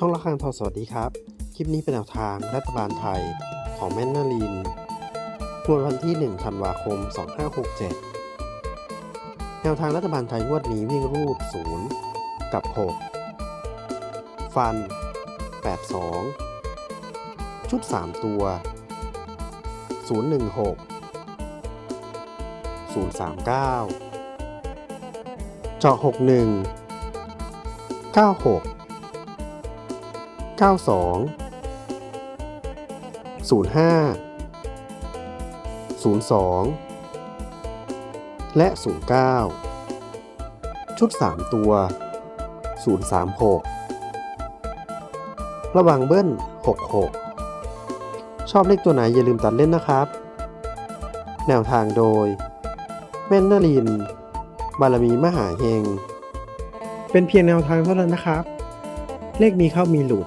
ช่องละครังทองสวัสดีครับ คลิปนี้เป็นแนวทางรัฐบาลไทยของแม่นาลินงวดวันที่ 1 ธันวาคม 2567 แนวทางรัฐบาลไทยงวดนี้วิ่งรูด 0 กับ 6 ฟัน 82 ชุด 3 ตัว 016 039 เจาะ 61 96 92 05 02และ 09 ชุด 3 ตัว 036 ระหว่างเบิ้ล 66 ชอบเลขตัวไหนอย่าลืมตัดเล่นนะครับ แนวทางโดย แม่นนลิน บารมีมหาเฮง เป็นเพียงแนวทางเท่านั้นนะครับ เลขมีเข้ามีหลุด